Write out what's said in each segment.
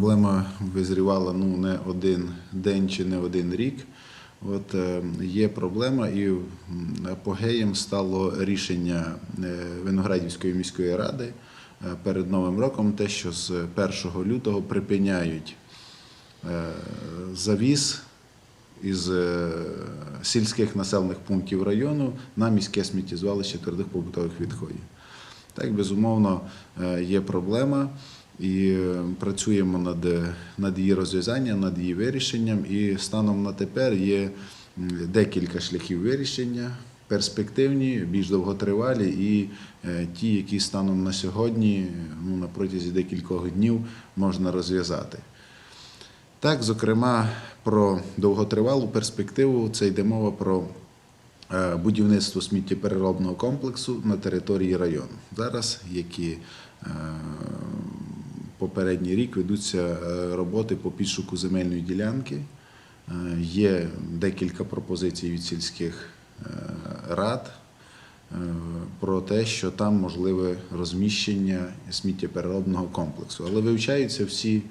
проблема визрівала ну, не один день чи не один рік. От е, є проблема, і апогеєм стало рішення е, Виноградівської міської ради е, перед Новим роком, те, що з 1 лютого припиняють завіз із сільських населених пунктів району на міське сміттєзвалище твердих побутових відходів. Так, безумовно, є проблема, і е, працюємо над, е, над її розв'язанням, над її вирішенням. І станом на тепер є декілька шляхів вирішення, перспективні, більш довготривалі, і е, ті, які станом на сьогодні, ну, на протязі декількох днів можна розв'язати. Так, зокрема, про довготривалу перспективу це йде мова про е, будівництво сміттєпереробного комплексу на території району. Зараз, які попередній рік ведуться е, роботи по підшуку земельної ділянки. Е, Є декілька пропозицій від сільських е, рад про те, що там можливе розміщення сміттєпереробного комплексу. Але вивчаються всі,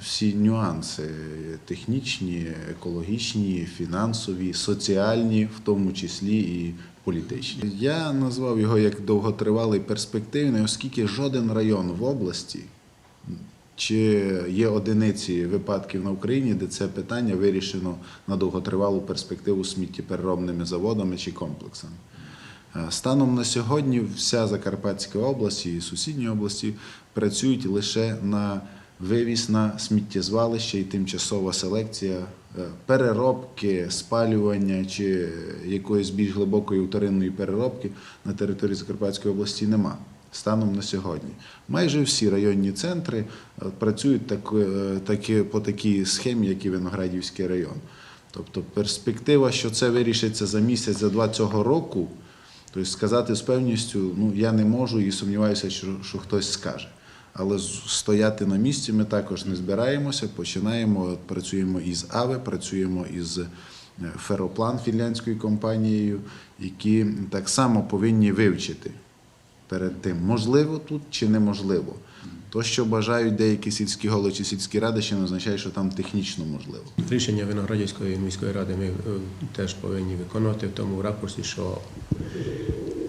всі нюанси технічні, екологічні, фінансові, соціальні, в тому числі і політичні. Я назвав його як довготривалий перспективний, оскільки жоден район в області чи є одиниці випадків на Україні, де це питання вирішено на довготривалу перспективу сміттєпереробними заводами чи комплексами. Е, Станом на сьогодні вся Закарпатська область і сусідні області працюють лише на вивіз на сміттєзвалище і тимчасова селекція е, переробки, спалювання чи якоїсь більш глибокої вторинної переробки на території Закарпатської області нема. Станом на сьогодні майже всі районні центри е, працюють так, е, таки, по такій схемі, як і Виноградівський район. Тобто перспектива, що це вирішиться за місяць, за два цього року, тобто сказати з певністю, ну я не можу і сумніваюся, що, що хтось скаже. Але стояти на місці ми також не збираємося. Починаємо, працюємо із АВЕ, працюємо із е, Фероплан фінляндською компанією, які так само повинні вивчити перед тим, можливо тут чи неможливо. То, що бажають деякі сільські голови чи сільські ради, ще не означає, що там технічно можливо. Рішення Виноградівської міської ради ми е, теж повинні виконувати в тому ракурсі, що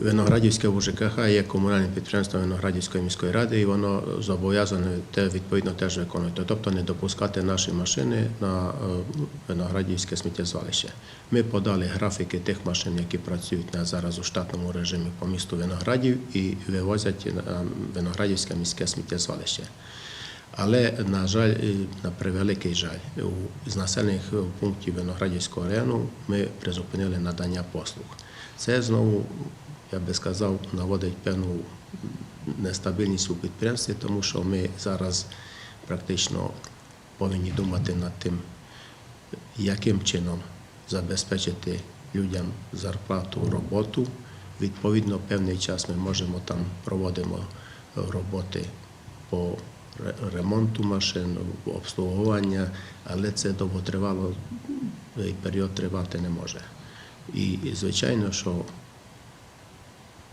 Виноградівське ВЖКХ є комунальним підприємством Виноградівської міської ради, і воно зобов'язане те відповідно теж виконувати, тобто не допускати наші машини на Виноградівське сміттєзвалище. Ми подали графіки тих машин, які працюють на зараз у штатному режимі по місту Виноградів і вивозять на Виноградівське міське сміттєзвалище. Але, на жаль, на превеликий жаль, у- населених пунктів Виноградівського району ми призупинили надання послуг. Це знову, я би сказав, наводить певну нестабільність у підприємстві, тому що ми зараз практично повинні думати над тим, яким чином забезпечити людям зарплату, роботу. Відповідно, певний час ми можемо там проводимо роботи по ремонту машин, обслуговування, але це довготривало період тривати не може. І звичайно, що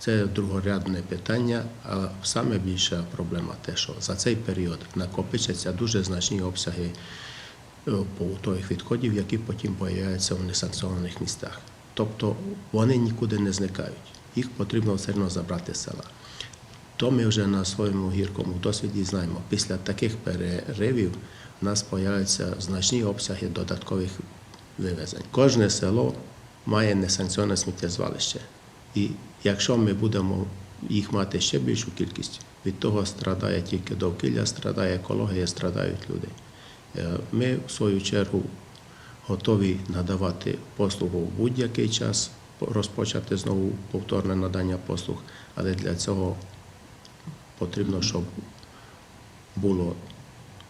це другорядне питання, а саме більша проблема те, що за цей період накопичаться дуже значні обсяги е, побутових відходів, які потім появляються в несанкціонованих містах. Тобто вони нікуди не зникають. Їх потрібно все одно забрати з села. То ми вже на своєму гіркому досвіді знаємо. Після таких переривів в нас з'являються значні обсяги додаткових вивезень. Кожне село має несанкціоноване сміттєзвалище. І якщо ми будемо їх мати ще більшу кількість, від того страдає тільки довкілля, страдає екологія, страдають люди. Е, Ми, в свою чергу, готові надавати послугу в будь-який час, розпочати знову повторне надання послуг, але для цього потрібно, щоб було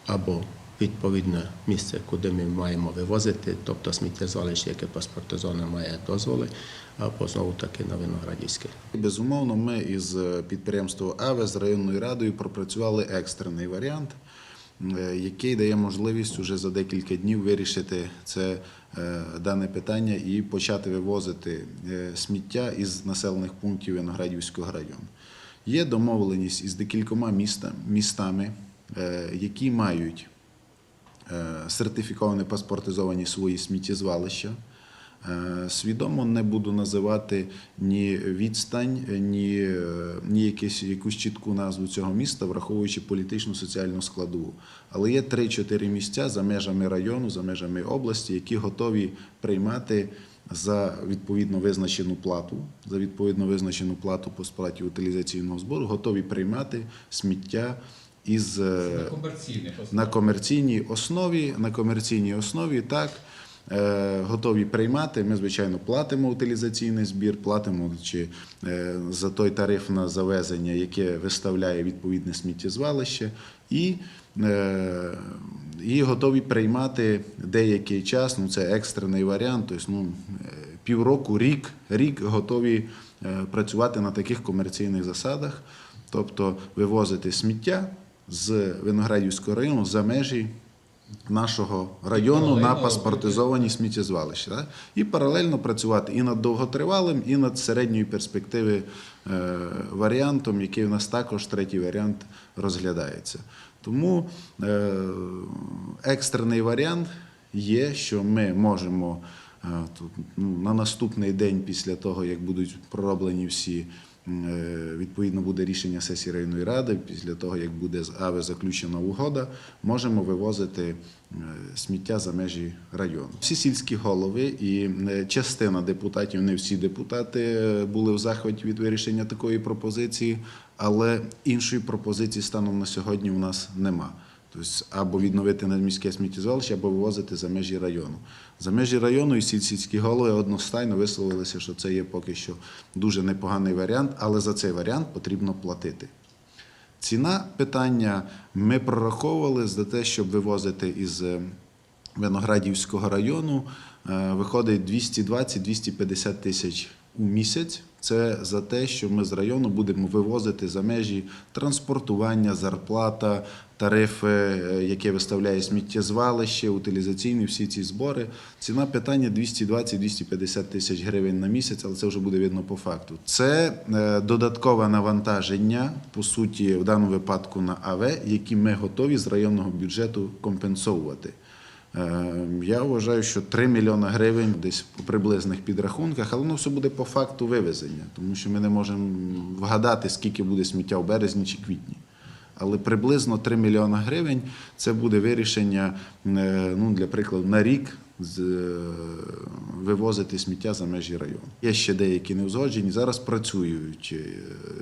або відповідне місце, куди ми маємо вивозити, тобто сміттєзвалище, яке паспортизоване має дозволи, або знову таки на Виноградівське. Безумовно, ми із е, підприємством АВЕ з районною радою пропрацювали екстрений варіант, е, який дає можливість уже за декілька днів вирішити це е, дане питання і почати вивозити сміття із населених пунктів Виноградівського району. Є домовленість із декількома міста, містами які мають сертифіковані паспортизовані свої сміттєзвалища. Е, Свідомо не буду називати ні відстань, ні, е, ні якісь, якусь чітку назву цього міста, враховуючи політичну соціальну складову. Але є 3-4 місця за межами району, за межами області, які готові приймати за відповідно визначену плату, за відповідно визначену плату по сплаті утилізаційного збору, готові приймати сміття із е, На комерційних на комерційній основі. На комерційній основі так е, готові приймати. Ми, звичайно, платимо утилізаційний збір, платимо чи е, за той тариф на завезення, яке виставляє відповідне сміттєзвалище, і, е, і готові приймати деякий час. Ну це екстрений варіант. Тобто, ну, е, півроку, рік, рік готові е, працювати на таких комерційних засадах, тобто вивозити сміття з Виноградівського району за межі нашого району на паспортизовані сміттєзвалища. так? І паралельно працювати і над довготривалим, і над середньої перспективи е, варіантом, який у нас також третій варіант розглядається. Тому е, екстрений варіант є, що ми можемо е, тут, ну, на наступний день після того, як будуть пророблені всі. Е, Відповідно буде рішення сесії районної ради. Після того, як буде з АВЕ заключена угода, можемо вивозити е, сміття за межі району. Всі сільські голови і е, частина депутатів, не всі депутати були в захваті від вирішення такої пропозиції, але іншої пропозиції станом на сьогодні у нас нема. Тобто або відновити надміське сміттєзвалище, або вивозити за межі району. За межі району і сільські голови одностайно висловилися, що це є поки що дуже непоганий варіант, але за цей варіант потрібно платити. Ціна питання ми прораховували за те, щоб вивозити із е, Виноградівського району, е, виходить 220-250 тисяч у місяць. Це за те, що ми з району будемо вивозити за межі транспортування, зарплата, тарифи, е, яке виставляє сміттєзвалище, утилізаційні всі ці збори. Ціна питання 220-250 тисяч гривень на місяць, але це вже буде видно по факту. Це е, додаткове навантаження, по суті, в даному випадку на АВ, які ми готові з районного бюджету компенсовувати. Е, Я вважаю, що 3 мільйони гривень десь по приблизних підрахунках, але воно все буде по факту вивезення, тому що ми не можемо вгадати, скільки буде сміття в березні чи квітні. Але приблизно 3 мільйони гривень це буде вирішення, е, ну, для прикладу, на рік з, е, вивозити сміття за межі району. Є ще деякі неузгоджені. Зараз працюють е,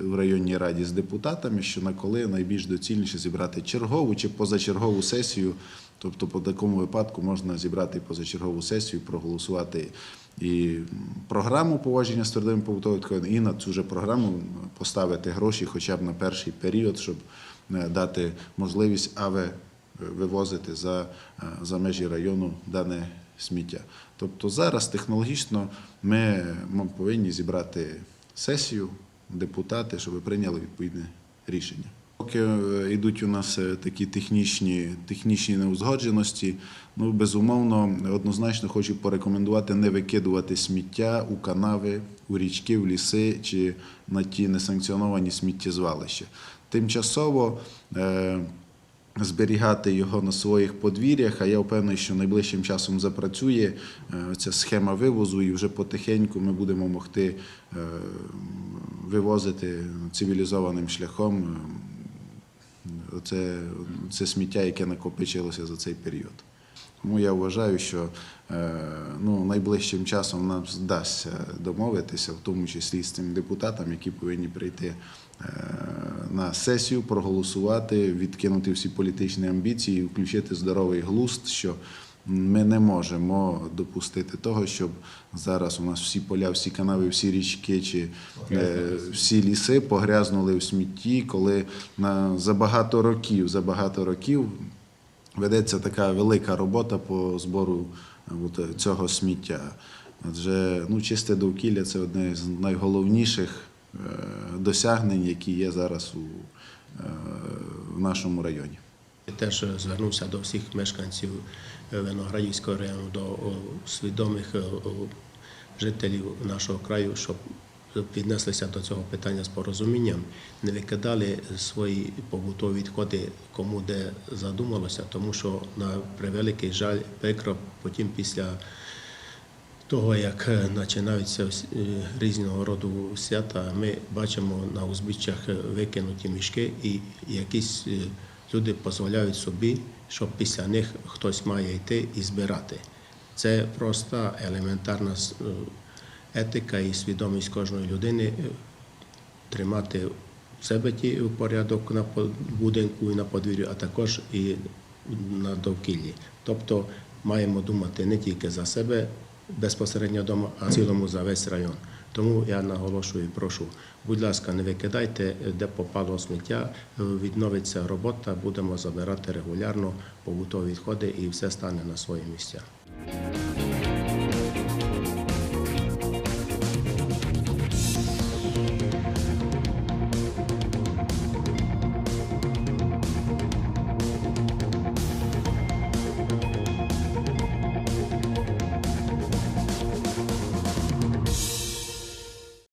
в районній раді з депутатами, що на коли найбільш доцільніше зібрати чергову чи позачергову сесію. Тобто, по такому випадку можна зібрати позачергову сесію, проголосувати і програму поводження з твердими побутовими і на цю же програму поставити гроші хоча б на перший період, щоб дати можливість АВЕ вивозити за, е, за межі району дане сміття. Тобто зараз технологічно ми, повинні зібрати сесію, депутати, щоб прийняли відповідне рішення. Поки е, йдуть у нас е, такі технічні, технічні неузгодженості, ну безумовно, однозначно хочу порекомендувати не викидувати сміття у канави, у річки, в ліси чи на ті несанкціоновані сміттєзвалища. Тимчасово е, зберігати його на своїх подвір'ях, а я впевнений, що найближчим часом запрацює е, ця схема вивозу, і вже потихеньку ми будемо могти е, вивозити цивілізованим шляхом це, це сміття, яке накопичилося за цей період. Тому я вважаю, що ну, найближчим часом нам вдасться домовитися, в тому числі з цими депутатами, які повинні прийти на сесію, проголосувати, відкинути всі політичні амбіції, і включити здоровий глузд, що ми не можемо допустити того, щоб зараз у нас всі поля, всі канави, всі річки чи е, всі ліси погрязнули в смітті, коли на за багато років, за багато років ведеться така велика робота по збору е, от, цього сміття. Адже ну, чисте довкілля це одне з найголовніших досягнень, які є зараз у, е, в нашому районі. Теж звернувся до всіх мешканців е, Виноградівського району, до свідомих е, жителів нашого краю, щоб віднеслися до цього питання з порозумінням, не викидали свої побутові відходи кому де задумалося, тому що на превеликий жаль, прикро потім після того, як е, починаються е, різного роду свята, ми бачимо на узбіччях е, викинуті мішки, і якісь е, люди дозволяють собі, що після них хтось має йти і збирати. Це проста елементарна е, етика і свідомість кожної людини е, тримати в себе ті порядок на будинку і на подвір'ю, а також і на довкіллі. Тобто маємо думати не тільки за себе безпосередньо вдома, цілому за весь район. Тому я наголошую, і прошу, будь ласка, не викидайте, де попало сміття, відновиться робота, будемо забирати регулярно побутові відходи і все стане на свої місця.